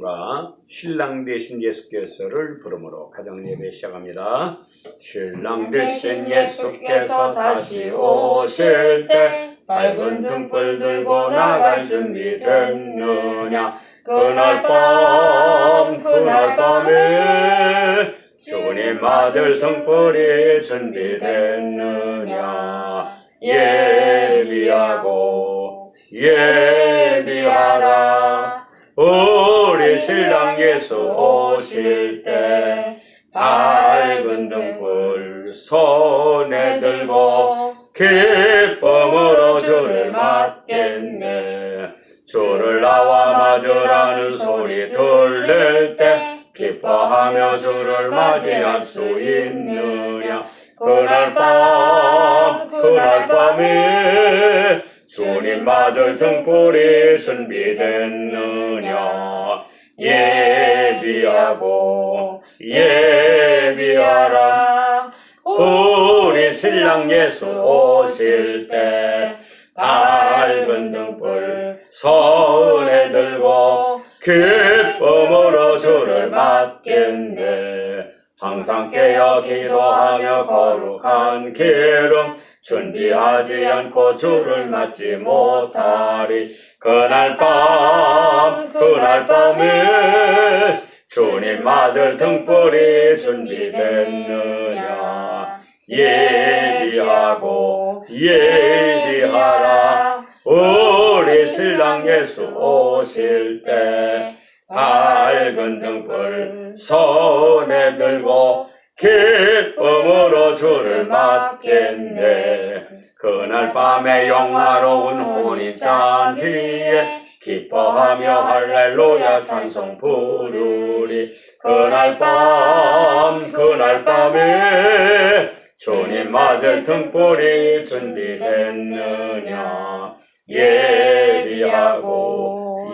과 신랑 대신 예수께서를 부름으로 가정 예배 시작합니다. 신랑 대신 예수께서 다시 오실 때 밝은 등불 들고 나갈 준비 됐느냐? 그날 밤 그날 밤에 주님 맞을 등불이 준비됐느냐? 예비하고 예비하라. 우리 신랑 예수 오실 때 밝은 등불 손에 들고 기쁨으로 주를 맞겠네. 주를 나와 맞으라는 소리 들릴 때 기뻐하며 주를 맞이할 수 있느냐? 그날 밤 그날 밤에 주님 맞을 등불이 준비됐느냐 예비하고 예비하라. 우리 신랑 예수 오실 때 밝은 등불 손에 들고 기쁨으로 주를 맞겠네. 항상 깨어 기도하며 거룩한 기름 준비하지 않고 주를 맞지 못하리. 그날 밤 그날 밤에 주님 맞을 등불이 준비됐느냐? 예비하고 예비하라. 우리 신랑 예수 오실 때 밝은 등불 손에 들고 기쁨 주를 맞겠네. 그날 밤에 영화로운 혼인잔치에 기뻐하며 할렐루야 찬송 부르리. 그날 밤 그날 밤에 주님 맞을 등불이 준비됐느냐? 예비하고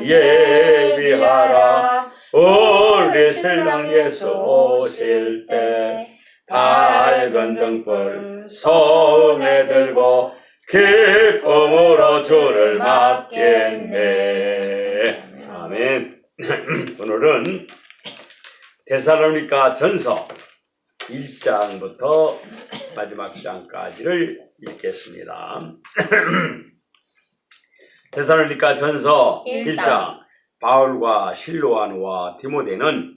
예비하라. 우리 신랑 예수 오실 때 밝은 등불 손에 들고 기쁨으로 주를 맞겠네. 아멘. 오늘은 데살로니가 전서 1장부터 마지막 장까지를 읽겠습니다. 데살로니가 전서 일 1장. 바울과 실로아노와 디모데는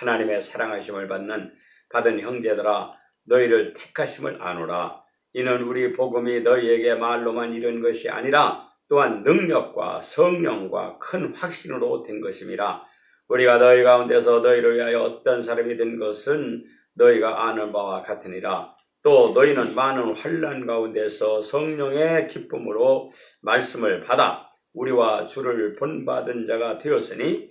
하나님의 사랑하심을 받는 받은 형제들아 너희를 택하심을 아노라. 이는 우리 복음이 너희에게 말로만 이른 것이 아니라 또한 능력과 성령과 큰 확신으로 된 것임이라. 우리가 너희 가운데서 너희를 위하여 어떤 사람이 된 것은 너희가 아는 바와 같으니라. 또 너희는 많은 환란 가운데서 성령의 기쁨으로 말씀을 받아 우리와 주를 본받은 자가 되었으니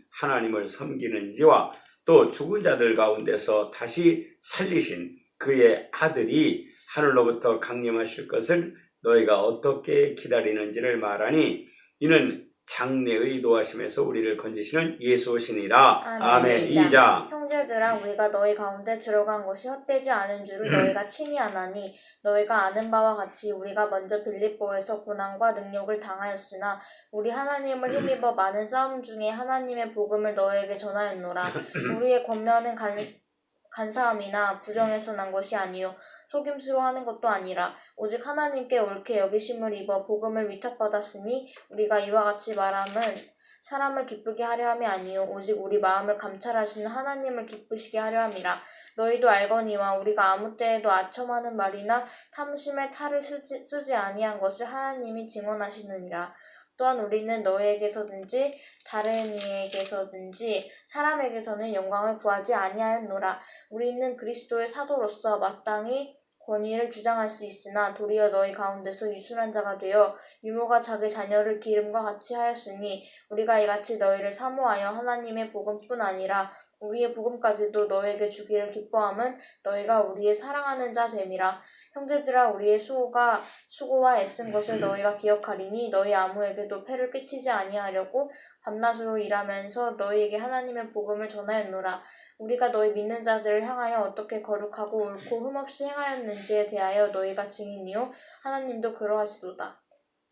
하나님을 섬기는지와 또 죽은 자들 가운데서 다시 살리신 그의 아들이 하늘로부터 강림하실 것을 너희가 어떻게 기다리는지를 말하니 이는 장래의 노하심에서 우리를 건지시는 예수시니라. 아멘. 아멘. 이자. 2장. 형제들아 우리가 너희 가운데 들어간 것이 헛되지 않은 줄을 너희가 친히 아나니 너희가 아는 바와 같이 우리가 먼저 빌립보에서 고난과 능력을 당하였으나 우리 하나님을 힘입어 많은 싸움 중에 하나님의 복음을 너희에게 전하였노라. 우리의 권면은 간, 간사함이나 부정에서 난 것이 아니요. 속임수로 하는 것도 아니라 오직 하나님께 옳게 여기심을 입어 복음을 위탁받았으니 우리가 이와 같이 말함은 사람을 기쁘게 하려 함이 아니요. 오직 우리 마음을 감찰하시는 하나님을 기쁘시게 하려 함이라. 너희도 알거니와 우리가 아무 때에도 아첨하는 말이나 탐심의 탈을 쓰지, 쓰지 아니한 것을 하나님이 증언하시느니라 또한 우리는 너희에게서든지 다른 이에게서든지 사람에게서는 영광을 구하지 아니하였노라. 우리는 그리스도의 사도로서 마땅히 권위를 주장할 수 있으나 도리어 너희 가운데서 유순한 자가 되어 유모가 자기 자녀를 기름과 같이 하였으니 우리가 이같이 너희를 사모하여 하나님의 복음뿐 아니라 우리의 복음까지도 너에게 주기를 기뻐함은 너희가 우리의 사랑하는 자 됨이라. 형제들아 우리의 수고가 수고와 애쓴 것을 너희가 기억하리니 너희 아무에게도 폐를 끼치지 아니하려고 밤낮으로 일하면서 너희에게 하나님의 복음을 전하였노라. 우리가 너희 믿는 자들을 향하여 어떻게 거룩하고 옳고 흠없이 행하였는지에 대하여 너희가 증인이요 하나님도 그러하시도다.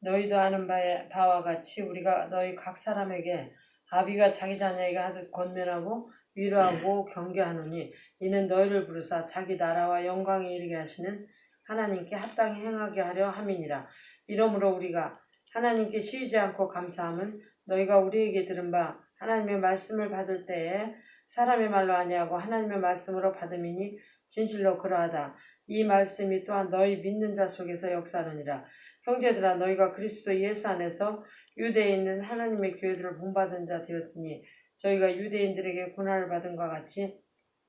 너희도 아는 바에, 바와 같이 우리가 너희 각 사람에게 아비가 자기 자녀에게 하듯 권면하고 위로하고 경계하노니 이는 너희를 부르사 자기 나라와 영광에 이르게 하시는 하나님께 합당히 행하게 하려 함이니라. 이러므로 우리가 하나님께 쉬지 않고 감사함은 너희가 우리에게 들은 바 하나님의 말씀을 받을 때에 사람의 말로 아니하고 하나님의 말씀으로 받음이니 진실로 그러하다. 이 말씀이 또한 너희 믿는 자 속에서 역사하느니라. 형제들아 너희가 그리스도 예수 안에서 유대에 있는 하나님의 교회들을 본받은 자 되었으니 저희가 유대인들에게 고난을 받은 것 같이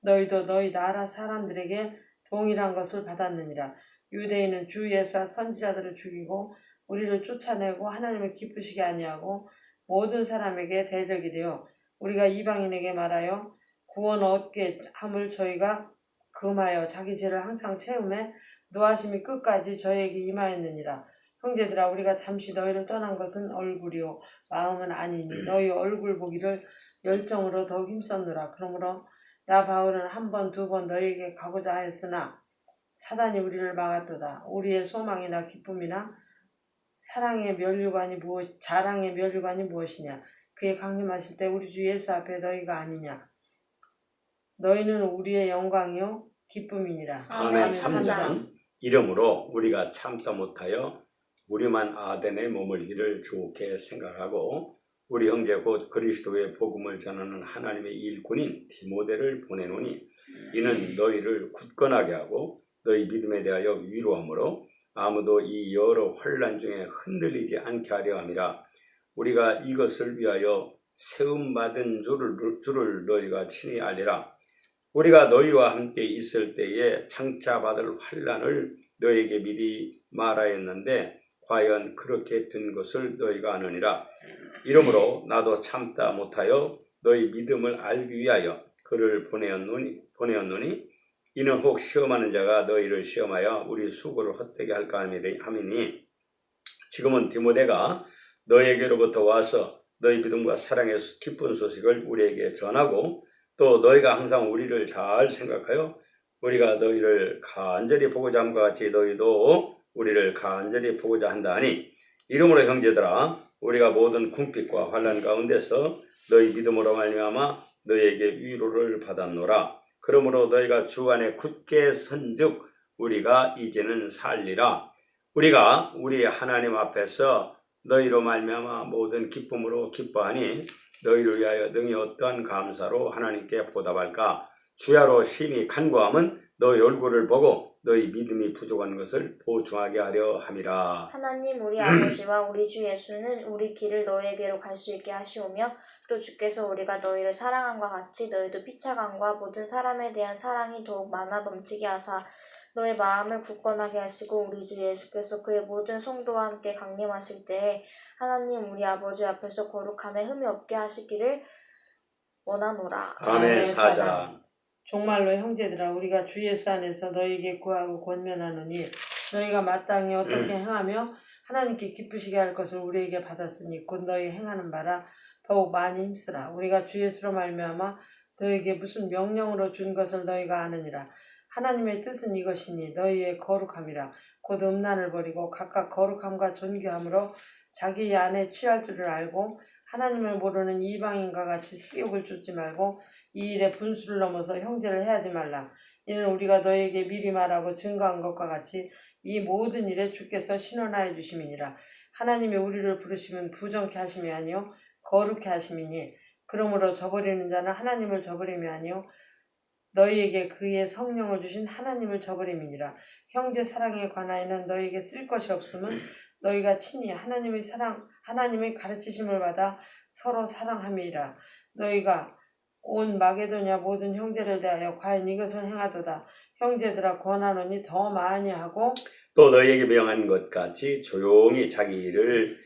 너희도 너희 나라 사람들에게 동일한 것을 받았느니라. 유대인은 주 예수와 선지자들을 죽이고 우리를 쫓아내고 하나님을 기쁘시게 아니하고 모든 사람에게 대적이 되어 우리가 이방인에게 말하여 구원 얻게 함을 저희가 금하여 자기 죄를 항상 채움에 노하심이 끝까지 저희에게 임하였느니라. 형제들아 우리가 잠시 너희를 떠난 것은 얼굴이요 마음은 아니니 너희 얼굴 보기를 열정으로 더욱 힘썼노라. 그러므로 나 바울은 한 번 두 번 너희에게 가고자 하였으나 사단이 우리를 막았도다. 우리의 소망이나 기쁨이나 사랑의 면류관이 무엇 자랑의 면류관이 무엇이냐? 그의 강림하실 때 우리 주 예수 앞에 너희가 아니냐? 너희는 우리의 영광이요 기쁨이니라. 아멘 아멘. 3장 이러므로 우리가 참다 못하여 우리만 아덴의 머물기를 좋게 생각하고 우리 형제 곧 그리스도의 복음을 전하는 하나님의 일꾼인 디모데를 보내노니 이는 너희를 굳건하게 하고 너희 믿음에 대하여 위로함으로 아무도 이 여러 환란 중에 흔들리지 않게 하려 함이라. 우리가 이것을 위하여 세움 받은 줄을, 줄을 너희가 친히 알리라. 우리가 너희와 함께 있을 때에 장차 받을 환란을 너희에게 미리 말하였는데 과연 그렇게 된 것을 너희가 아느니라. 이러므로 나도 참다 못하여 너희 믿음을 알기 위하여 그를 보내었노니, 보내었노니 이는 혹 시험하는 자가 너희를 시험하여 우리 수고를 헛되게 할까 함이니 지금은 디모데가 너희에게로부터 와서 너희 믿음과 사랑의 기쁜 소식을 우리에게 전하고 또 너희가 항상 우리를 잘 생각하여 우리가 너희를 간절히 보고자 함과 같이 너희도 우리를 간절히 보고자 한다 하니 이러므로 형제들아 우리가 모든 궁핍과 환란 가운데서 너희 믿음으로 말미암아 너희에게 위로를 받았노라. 그러므로 너희가 주 안에 굳게 선즉 우리가 이제는 살리라. 우리가 우리 하나님 앞에서 너희로 말미암아 모든 기쁨으로 기뻐하니 너희를 위하여 능히 어떠한 감사로 하나님께 보답할까? 주야로 심히 간구함은 너희 얼굴을 보고 너희 믿음이 부족한 것을 보충하게 하려 함이라. 하나님 우리 아버지와 우리 주 예수는 우리 길을 너희에게로 갈 수 있게 하시오며 또 주께서 우리가 너희를 사랑함과 같이 너희도 피차감과 모든 사람에 대한 사랑이 더욱 많아 넘치게 하사 너의 마음을 굳건하게 하시고 우리 주 예수께서 그의 모든 성도와 함께 강림하실 때에 하나님 우리 아버지 앞에서 거룩함에 흠이 없게 하시기를 원하노라. 아멘 사장 정말로 형제들아 우리가 주 예수 안에서 너희에게 구하고 권면하노니 너희가 마땅히 어떻게 행하며 하나님께 기쁘시게 할 것을 우리에게 받았으니 곧 너희 행하는 바라. 더욱 많이 힘쓰라. 우리가 주 예수로 말미암아 너희에게 무슨 명령으로 준 것을 너희가 아느니라. 하나님의 뜻은 이것이니 너희의 거룩함이라. 곧 음란을 버리고 각각 거룩함과 존귀함으로 자기 안에 취할 줄을 알고 하나님을 모르는 이방인과 같이 색욕을 쫓지 말고 이 일에 분수를 넘어서 형제를 해하지 말라. 이는 우리가 너에게 미리 말하고 증거한 것과 같이 이 모든 일에 주께서 신원하여 주심이니라. 하나님이 우리를 부르시면 부정케 하심이 아니요 거룩해 하심이니 그러므로 저버리는 자는 하나님을 저버림이 아니요 너희에게 그의 성령을 주신 하나님을 저버림이니라 형제 사랑에 관하여는 너희에게 쓸 것이 없음은 너희가 친히 하나님의 사랑 하나님의 가르치심을 받아 서로 사랑함이라 너희가 온 마게도냐 모든 형제를 대하여 과연 이것을 행하도다 형제들아 권하노니 더 많이 하고 또 너희에게 명한 것 같이 조용히 자기 일을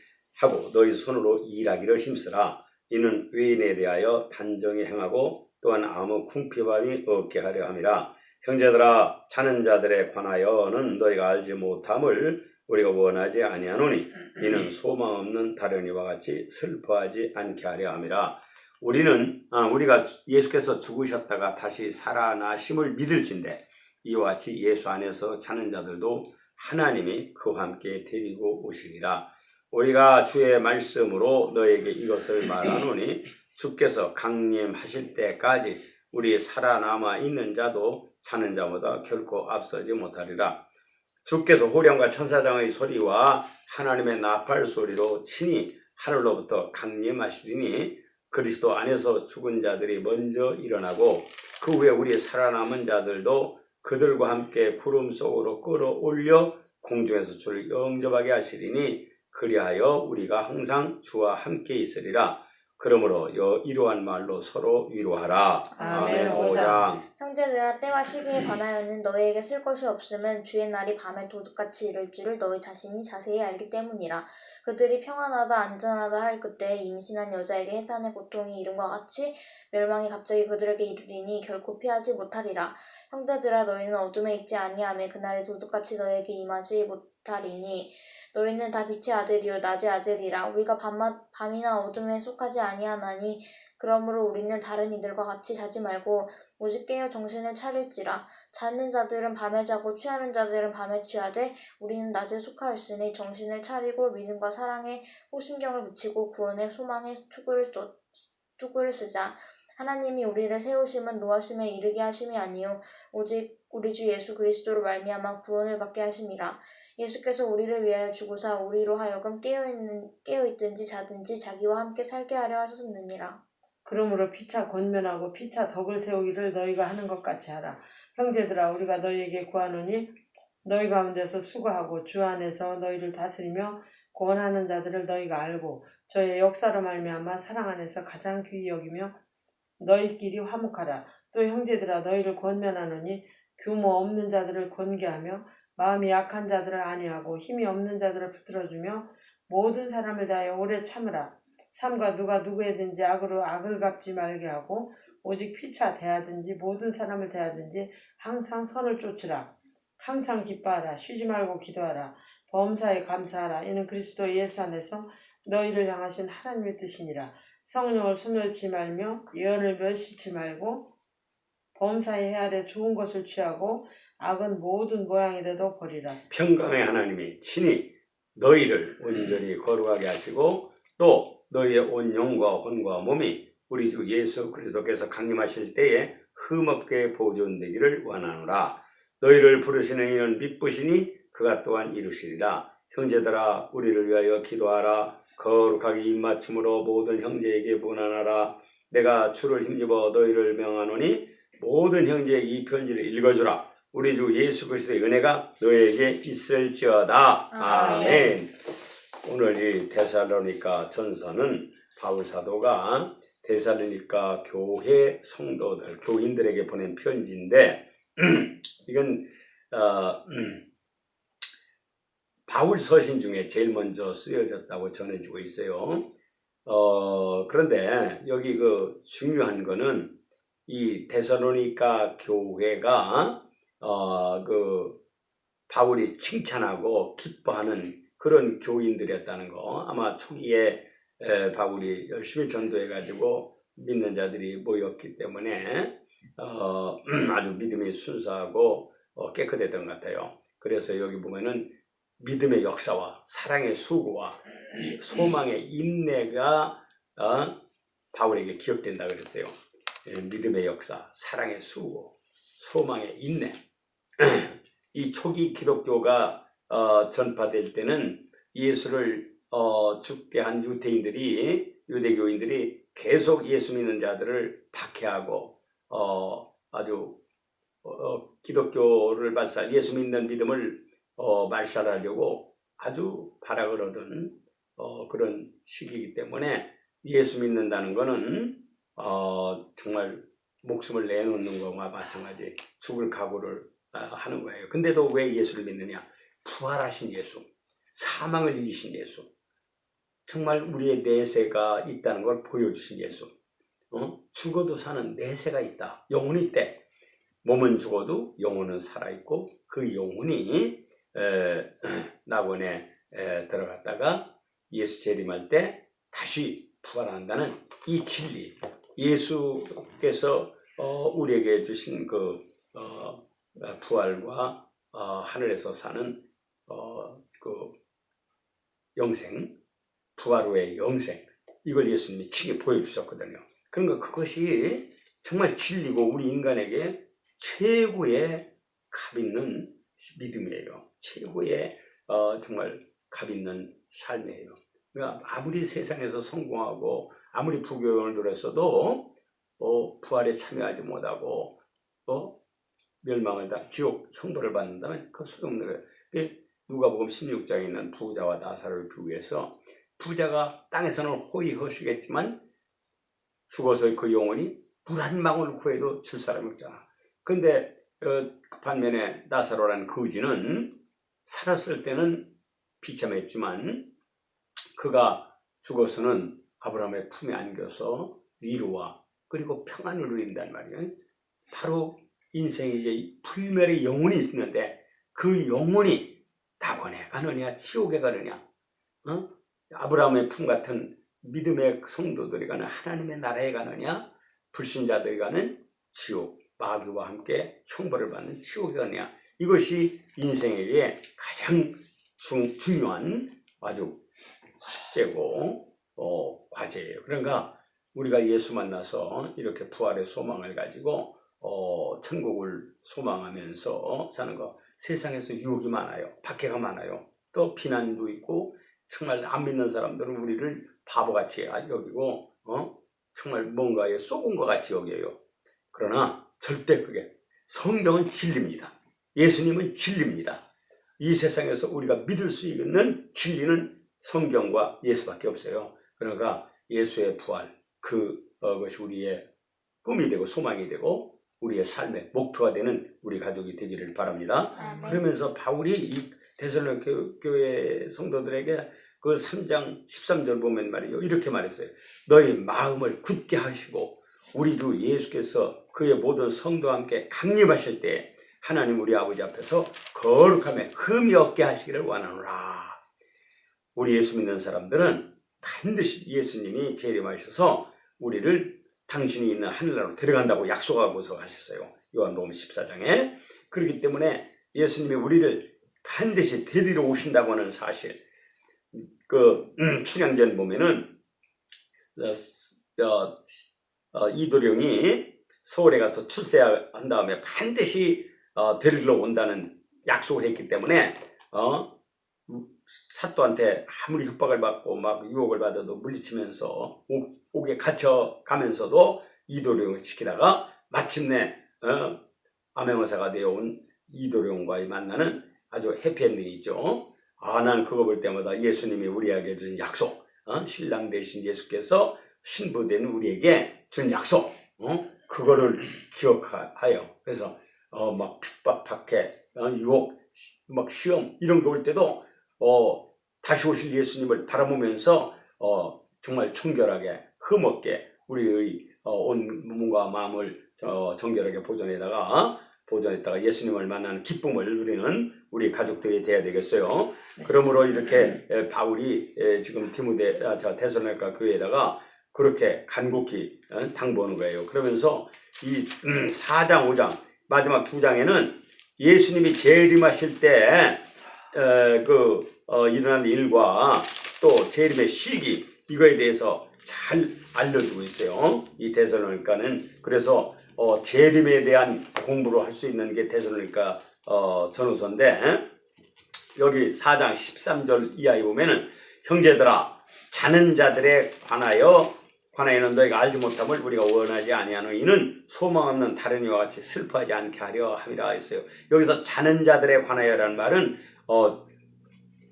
하고 너희 손으로 일하기를 힘쓰라. 이는 외인에 대하여 단정히 행하고 또한 아무 궁핍함이 없게 하려 함이라. 형제들아 자는 자들에 관하여는 너희가 알지 못함을 우리가 원하지 아니하노니 이는 소망 없는 다른 이와 같이 슬퍼하지 않게 하려 함이라. 우리는 아, 우리가 예수께서 죽으셨다가 다시 살아나심을 믿을진데 이와 같이 예수 안에서 자는 자들도 하나님이 그와 함께 데리고 오시리라. 우리가 주의 말씀으로 너에게 이것을 말하노니 주께서 강림하실 때까지 우리 살아남아 있는 자도 자는 자보다 결코 앞서지 못하리라. 주께서 호령과 천사장의 소리와 하나님의 나팔 소리로 친히 하늘로부터 강림하시리니 그리스도 안에서 죽은 자들이 먼저 일어나고 그 후에 우리 살아남은 자들도 그들과 함께 구름 속으로 끌어올려 공중에서 주를 영접하게 하시리니 그리하여 우리가 항상 주와 함께 있으리라. 그러므로 여 이러한 말로 서로 위로하라. 아멘. 오장. 형제들아 때와 시기에 관하여는 너희에게 쓸 것이 없음은 주의 날이 밤에 도둑같이 이를 줄을 너희 자신이 자세히 알기 때문이라 그들이 평안하다 안전하다 할 그때 임신한 여자에게 해산의 고통이 이름과 같이 멸망이 갑자기 그들에게 이르리니 결코 피하지 못하리라 형제들아 너희는 어둠에 있지 아니하며 그날의 도둑같이 너희에게 임하지 못하리니 너희는 다 빛의 아들이요 낮의 아들이라. 우리가 밤마, 밤이나 어둠에 속하지 아니하나니 그러므로 우리는 다른 이들과 같이 자지 말고 오직 깨어 정신을 차릴지라. 자는 자들은 밤에 자고 취하는 자들은 밤에 취하되 우리는 낮에 속하였으니 정신을 차리고 믿음과 사랑에 호심경을 붙이고 구원의 소망에 투구를, 쏟- 투구를 쓰자. 하나님이 우리를 세우심은 노하심에 이르게 하심이 아니요 오직 우리 주 예수 그리스도로 말미암아 구원을 받게 하심이라 예수께서 우리를 위하여 죽으사 우리로 하여금 깨어있는, 깨어있든지 자든지 자기와 함께 살게 하려 하셨느니라 그러므로 피차 권면하고 피차 덕을 세우기를 너희가 하는 것 같이 하라. 형제들아 우리가 너희에게 구하노니 너희 가운데서 수고하고 주 안에서 너희를 다스리며 권하는 자들을 너희가 알고 저의 역사로 말미암아 사랑 안에서 가장 귀히 여기며 너희끼리 화목하라. 또 형제들아 너희를 권면하노니 규모 없는 자들을 권계하며 마음이 약한 자들을 안위하고 힘이 없는 자들을 붙들어주며 모든 사람을 다하여 오래 참으라. 삼가 누가 누구에든지 악으로 악을 갚지 말게 하고 오직 피차 대하든지 모든 사람을 대하든지 항상 선을 쫓으라. 항상 기뻐하라. 쉬지 말고 기도하라. 범사에 감사하라. 이는 그리스도 예수 안에서 너희를 향하신 하나님의 뜻이니라. 성령을 소멸치 말며 예언을 멸시치 말고 범사에 헤아려 좋은 것을 취하고 악은 모든 모양이라도 버리라. 평강의 하나님이 친히 너희를 온전히 거룩하게 하시고 또 너희의 온 영과 혼과 몸이 우리 주 예수 그리스도께서 강림하실 때에 흠없게 보존되기를 원하노라. 너희를 부르시는 이는 믿부시니 그가 또한 이루시리라. 형제들아 우리를 위하여 기도하라. 거룩하게 입맞춤으로 모든 형제에게 무난하라. 내가 주를 힘입어 너희를 명하노니 모든 형제의 이 편지를 읽어주라. 우리 주 예수 그리스도의 은혜가 너에게 있을지어다. 아멘. 아멘. 오늘 이 데살로니가 전서는 바울 사도가 데살로니가 교회 성도들, 교인들에게 보낸 편지인데 이건 어, 바울 서신 중에 제일 먼저 쓰여졌다고 전해지고 있어요. 어, 그런데 여기 그 중요한 거는 이 데살로니가 교회가 어, 그 바울이 칭찬하고 기뻐하는 그런 교인들이었다는 거. 아마 초기에 에, 바울이 열심히 전도해 가지고 믿는 자들이 모였기 때문에 어, 아주 믿음이 순수하고 어, 깨끗했던 것 같아요. 그래서 여기 보면은 믿음의 역사와 사랑의 수고와 이 소망의 인내가 어, 바울에게 기억된다 그랬어요. 예, 믿음의 역사, 사랑의 수고, 소망의 인내. 이 초기 기독교가 어, 전파될 때는 예수를 어, 죽게 한 유태인들이 유대교인들이 계속 예수 믿는 자들을 박해하고 어 아주 어, 기독교를 말살 예수 믿는 믿음을 어, 말살하려고 아주 발악을 얻은 어, 그런 시기이기 때문에 예수 믿는다는 거는 어, 정말 목숨을 내놓는 것과 마찬가지 죽을 각오를 아, 하는 거예요. 근데도 왜 예수를 믿느냐? 부활하신 예수, 사망을 이기신 예수, 정말 우리의 내세가 있다는 걸 보여주신 예수. 어? 죽어도 사는 내세가 있다. 영혼이 있대. 몸은 죽어도 영혼은 살아있고 그 영혼이 에, 낙원에 에, 들어갔다가 예수 재림할 때 다시 부활한다는 이 진리. 예수께서 어, 우리에게 주신 그 어, 부활과 어, 하늘에서 사는 어, 그 영생, 부활 후의 영생 이걸 예수님이 친히 보여주셨거든요. 그러니까 그것이 정말 진리고 우리 인간에게 최고의 값 있는 믿음이에요. 최고의 어, 정말 값 있는 삶이에요. 그러니까 아무리 세상에서 성공하고 아무리 부교영을 누렸어도 어, 부활에 참여하지 못하고 어, 멸망을 다 지옥 형벌을 받는다면 그 소용없는 거예요. 그 누가복음 16장에 있는 부자와 나사로를 비유해서 부자가 땅에서는 호의허시겠지만 죽어서 그 영혼이 물 한 방울 구해도 줄 사람이 없잖아. 근데 어, 반면에 나사로라는 거지는 살았을 때는 비참했지만 그가 죽어서는 아브라함의 품에 안겨서 위로와 그리고 평안을 누린단 말이에요. 바로 인생에 불멸의 영혼이 있는데 그 영혼이 낙원에 가느냐 지옥에 가느냐 어? 아브라함의 품 같은 믿음의 성도들이 가는 하나님의 나라에 가느냐 불신자들이 가는 지옥 마귀와 함께 형벌을 받는 지옥에 가느냐 이것이 인생에게 가장 중, 중요한 아주 숙제고 어, 과제예요. 그러니까 우리가 예수 만나서 이렇게 부활의 소망을 가지고 어, 천국을 소망하면서 사는 거 세상에서 유혹이 많아요. 박해가 많아요. 또 비난도 있고 정말 안 믿는 사람들은 우리를 바보같이 여기고 어? 정말 뭔가에 쏘은 것 같이 여겨요. 그러나 절대 그게 성경은 진리입니다. 예수님은 진리입니다. 이 세상에서 우리가 믿을 수 있는 진리는 성경과 예수밖에 없어요. 그러니까 예수의 부활 그 어, 것이 우리의 꿈이 되고 소망이 되고 우리의 삶의 목표가 되는 우리 가족이 되기를 바랍니다. 아멘. 그러면서 바울이 이 교- 교회 성도들에게 그 3장 13절 보면 말이요 이렇게 말했어요. 너희 마음을 굳게 하시고 우리 주 예수께서 그의 모든 성도와 함께 강림하실 때 하나님 우리 아버지 앞에서 거룩함에 흠이 없게 하시기를 원하노라. 우리 예수 믿는 사람들은 반드시 예수님이 재림하셔서 우리를 당신이 있는 하늘나라로 데려간다고 약속하고서 하셨어요. 요한복음 14장에. 그렇기 때문에 예수님이 우리를 반드시 데리러 오신다고 하는 사실. 그 음, 춘향전 보면은 어, 스- 어, 어, 이도령이 서울에 가서 출세한 다음에 반드시 어, 데리러 온다는 약속을 했기 때문에 어, 사또한테 아무리 협박을 받고 막 유혹을 받아도 물리치면서 옥, 옥에 갇혀 가면서도 이도령을 지키다가 마침내 어, 암행어사가 되어온 이도령과의 만나는 아주 해피엔딩이 있죠. 아, 난 그거 볼 때마다 예수님이 우리에게 준 약속, 어? 신랑 되신 예수께서 신부된 우리에게 준 약속, 어? 그거를 기억하여 그래서 어, 막 핍박, 박해, 어, 유혹, 시- 막 시험 이런 거올 때도 어, 다시 오실 예수님을 바라보면서 어, 정말 청결하게 흠없게 우리의 어, 온 몸과 마음을 어, 정결하게 보존에다가 보존했다가 예수님을 만나는 기쁨을 누리는 우리 가족들이 돼야 되겠어요. 그러므로 이렇게 에, 바울이 에, 지금 디모데 아, 저 데살로니가 교회에다가 그렇게 간곡히 어, 당부하는 거예요. 그러면서 이 음, 4장 5장 마지막 두 장에는 예수님이 재림하실 때 에, 그 어, 일어난 일과 또 재림의 시기 이거에 대해서 잘 알려주고 있어요. 이 데살로니가는 그래서 어, 재림에 대한 공부를 할 수 있는 게 데살로니가 어, 전후서인데 여기 4장 13절 이하에 보면은 형제들아 자는 자들에 관하여 관하여는 너희가 알지 못함을 우리가 원하지 아니하노 이는 소망 없는 다른 이와 같이 슬퍼하지 않게 하려 함이라 했어요. 여기서 자는 자들에 관하여라는 말은 어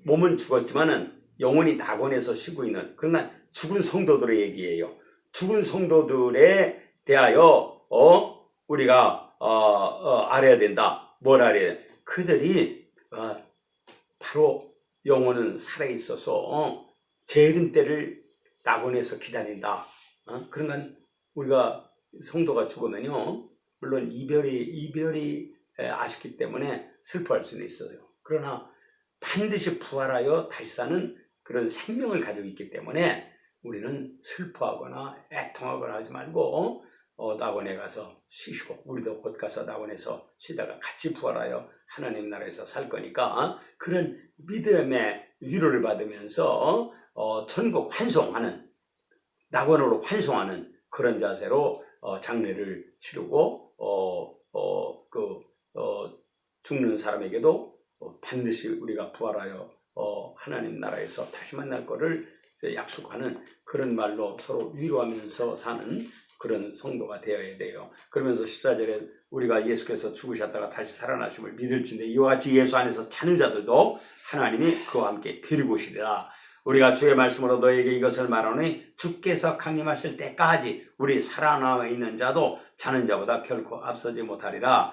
몸은 죽었지만은 영혼이 낙원에서 쉬고 있는 그러나 죽은 성도들의 얘기예요. 죽은 성도들에 대하여 어 우리가 어, 어 알아야 된다. 뭘 알아야 돼? 그들이 어, 바로 영혼은 살아 있어서 어, 재림 때를 낙원에서 기다린다. 어? 그러니까 우리가 성도가 죽으면요, 물론 이별이 이별이 에, 아쉽기 때문에 슬퍼할 수는 있어요. 그러나 반드시 부활하여 다시 사는 그런 생명을 가지고 있기 때문에 우리는 슬퍼하거나 애통하거나 하지 말고 어, 낙원에 가서 쉬시고 우리도 곧 가서 낙원에서 쉬다가 같이 부활하여 하나님 나라에서 살 거니까 어, 그런 믿음의 위로를 받으면서 어, 천국 환송하는 낙원으로 환송하는 그런 자세로 어, 장례를 치르고 어, 어, 그 어, 죽는 사람에게도 어, 반드시 우리가 부활하여 어, 하나님 나라에서 다시 만날 이제 약속하는 그런 말로 서로 위로하면서 사는 그런 성도가 되어야 돼요. 그러면서 14절에 우리가 예수께서 죽으셨다가 다시 살아나심을 믿을진데 이와 같이 예수 안에서 자는 자들도 하나님이 그와 함께 데리고 오시리라. 우리가 주의 말씀으로 너에게 이것을 말하니 주께서 강림하실 때까지 우리 살아남아 있는 자도 자는 자보다 결코 앞서지 못하리라.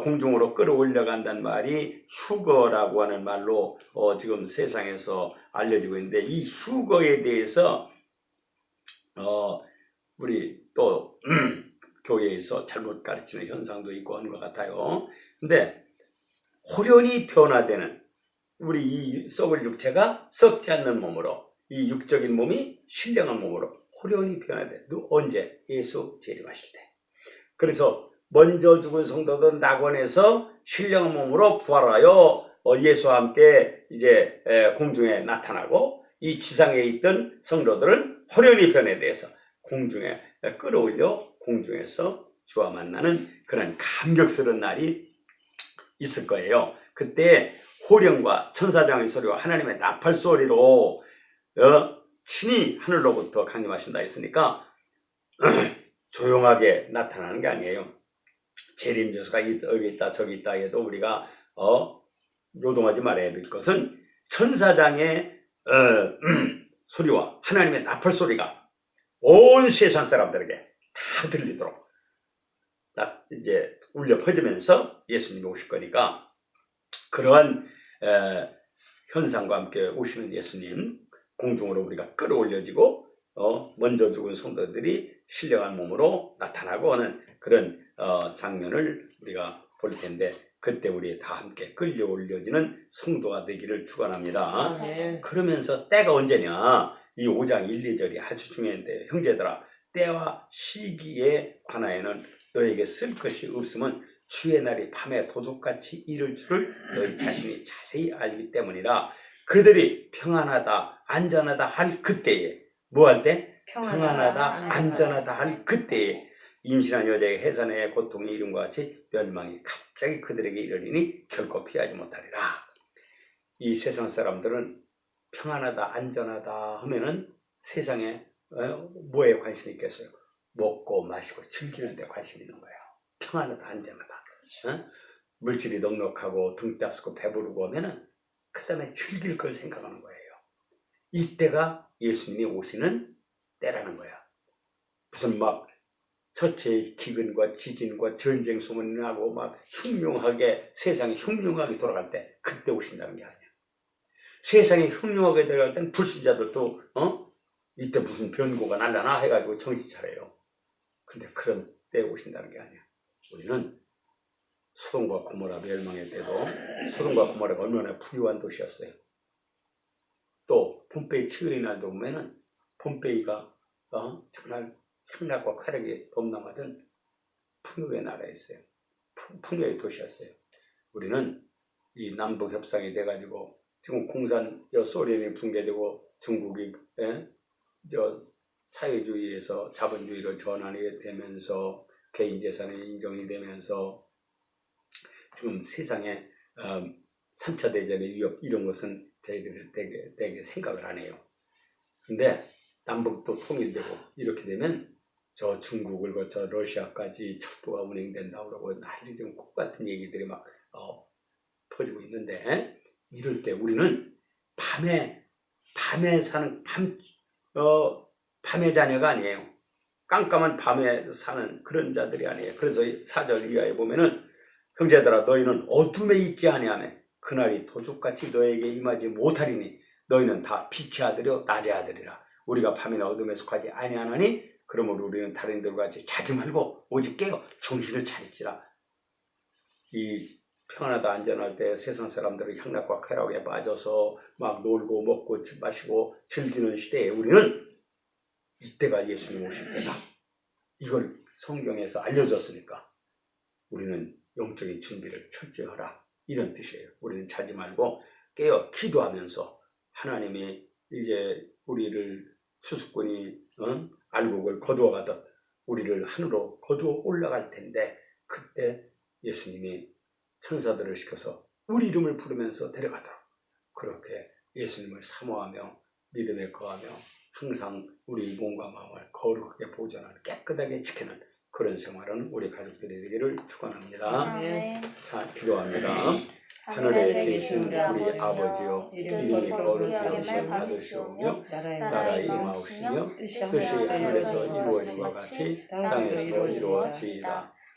공중으로 끌어올려 간다는 말이 휴거라고 하는 말로 어, 지금 세상에서 알려지고 있는데 이 휴거에 대해서 어, 우리 또 교회에서 잘못 가르치는 현상도 있고 하는 것 같아요. 근데 호련히 변화되는 우리 이 썩을 육체가 썩지 않는 몸으로 이 육적인 몸이 신령한 몸으로 호련히 변화돼. 누 언제? 예수 재림하실 때. 그래서 먼저 죽은 성도들 낙원에서 신령한 몸으로 부활하여 어, 예수와 함께 이제 에, 공중에 나타나고 이 지상에 있던 성도들은 호련히 변화돼서 공중에 끌어올려 공중에서 주와 만나는 그런 감격스러운 날이 있을 거예요. 그때 호령과 천사장의 소리와 하나님의 나팔 소리로 어, 친히 하늘로부터 강림하신다 했으니까 조용하게 나타나는 게 아니에요. 재림조사가 여기 있다 저기 있다 해도 우리가 어 요동하지 말아야 될 것은 천사장의 어, 소리와 하나님의 나팔 소리가 온 세상 사람들에게 다 들리도록 나 이제 울려 퍼지면서 예수님이 오실 거니까 그러한 에, 현상과 함께 오시는 예수님 공중으로 우리가 끌어올려지고 어, 먼저 죽은 성도들이 신령한 몸으로 나타나고 하는 그런 어, 장면을 우리가 볼 텐데 그때 우리 다 함께 끌려 올려지는 성도가 되기를 축원합니다. 아멘. 그러면서 때가 언제냐? 이 5장 1, 2절이 아주 중요한데 형제들아 때와 시기에 관하여는 너에게 쓸 것이 없으면 주의 날이 밤에 도둑같이 이를 줄을 너희 자신이 자세히 알기 때문이라 그들이 평안하다 안전하다 할 그때에 뭐 할 때? 평안하다 안전하다 할 그때에 임신한 여자의 해산의 고통의 이름과 같이 멸망이 갑자기 그들에게 이르리니 결코 피하지 못하리라 이 세상 사람들은 평안하다 안전하다 하면은 세상에 어, 뭐에 관심이 있겠어요? 먹고 마시고 즐기는 데 관심 있는 거예요. 평안하다 안전하다. 어? 물질이 넉넉하고 등 따스고 배부르고 하면은 그 다음에 즐길 걸 생각하는 거예요. 이때가 예수님이 오시는 때라는 거야. 무슨 막 처체의 기근과 지진과 전쟁 소문이 나고 막 흉흉하게 세상이 흉흉하게 돌아갈 때 그때 오신다는 게 아니야. 세상이 흉흉하게 들어갈 땐 불신자들도 어 이때 무슨 변고가 날라나 해가지고 정신 차려요. 근데 그런 때 오신다는 게 아니야. 우리는 소돔과 고모라 멸망의 때도 소돔과 고모라가 얼마나 부유한 도시였어요. 또 폼페이 치유의 날도 보면은 폼페이가 어, 정말 향락과 쾌락이 범람하던 풍요의 나라였어요. 풍- 풍요의 도시였어요. 우리는 이 남북 협상이 돼가지고 지금 공산 저 소련이 붕괴되고 중국이 예? 저 사회주의에서 자본주의로 전환이 되면서 개인 재산이 인정이 되면서 지금 세상에 어, 3차 대전의 위협 이런 것은 저희들이 되게, 되게 생각을 안 해요. 근데 남북도 통일되고 이렇게 되면 저 중국을 거쳐 러시아까지 철도가 운행된다고 그러고 난리 좀 똑같은 얘기들이 막 어, 퍼지고 있는데 이럴 때 우리는 밤에 밤에 사는 밤 어, 밤의 자녀가 아니에요. 깜깜한 밤에 사는 그런 자들이 아니에요. 그래서 사절 이하에 보면은 형제들아 너희는 어둠에 있지 아니하며 그날이 도둑같이 너에게 임하지 못하리니 너희는 다 빛의 아들이요 낮의 아들이라 우리가 밤이나 어둠에 속하지 아니하나니 그러므로 우리는 다른 이들과 같이 자지 말고 오직 깨어 정신을 차리지라 이 평안하다 안전할 때 세상 사람들은 향락과 쾌락에 빠져서 막 놀고 먹고 마시고 즐기는 시대에 우리는 이때가 예수님 오실 때다. 이걸 성경에서 알려줬으니까 우리는 영적인 준비를 철저히 하라. 이런 뜻이에요. 우리는 자지 말고 깨어 기도하면서 하나님이 이제 우리를 추수꾼이 어? 알곡을 거두어 가듯 우리를 하늘로 거두어 올라갈 텐데 그때 예수님이 천사들을 시켜서 우리 이름을 부르면서 데려가도록 그렇게 예수님을 사모하며 믿음에 거하며 항상 우리 몸과 마음을 거룩하게 보존하는 깨끗하게 지키는 그런 생활은 우리 가족들이 되기를 축원합니다. 아멘. 자, 기도합니다. 하늘에 계신 우리 아버지여 이름이 거룩히 여김을 받으시오며 나라의 임하옵시며 뜻이 하늘에서 이루어진 것 같이 땅에서도 이루어지이다.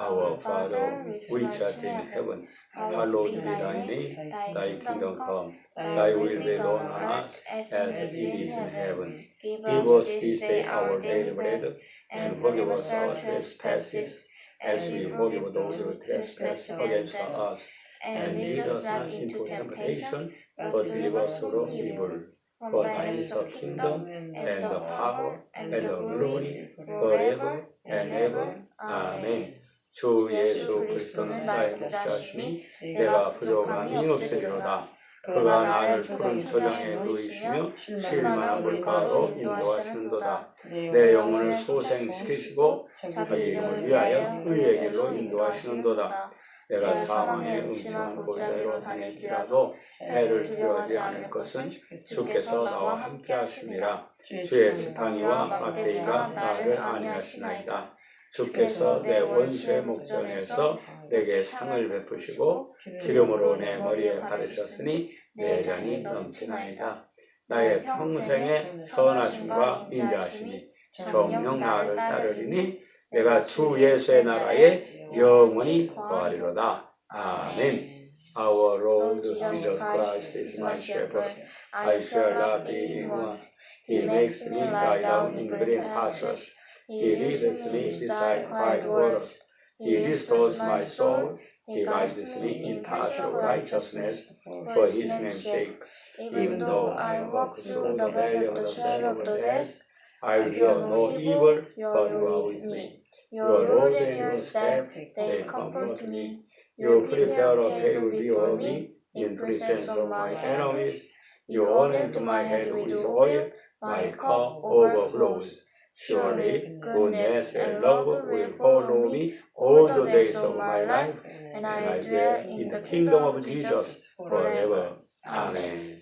Our Father, which art in heaven, hallowed be thy name. Thy kingdom come. Thy will be done on earth as it is in heaven. Give us this day our daily bread, and forgive us our trespasses, as we forgive those who trespass against us. And lead us not into temptation, but deliver us from evil. For thine is the kingdom, and the power, and the glory, forever and ever. 아멘. 주 예수 그리스도는 나의 목자시니 내가 부족함이 없으리로다. 그가 나를 푸른 저장에 놓이시며 쉴만한 물가로 인도하시는도다. 내 영혼을 소생시키시고 자기 이름을 위하여 의의 길로 인도하시는도다. 내가 사망의 음침한 골짜기로 다닐지라도 해를 두려워하지 않을 것은 주께서 나와 함께 하심이라. 주의 지팡이와 막대기가 나를 안위하시나이다. 주께서 내 원수의 목전에서 내게 상을 베푸시고 기름으로 내 머리에 바르셨으니 내 잔이 넘치나이다. 나의 평생의 선하심과 인자하심이 정령 나를 따르리니 내가 주 예수의 나라에 영원히 거하리로다. 아멘. Our Lord Jesus Christ is my shepherd. I shall not be in want. He makes me lie down in green pastures. He leads me beside quiet waters. He restores my soul. He guides me in paths of righteousness for his name's sake. Even though I walk through the valley of the shadow of death, I will fear no evil, for you are with me. Your rod and your staff, they comfort me. You prepare a table before me in presence of my enemies. You anoint my head with oil, my cup overflows. Surely goodness and love will follow me all the days of my life, and I dwell in the kingdom of Jesus forever. Amen.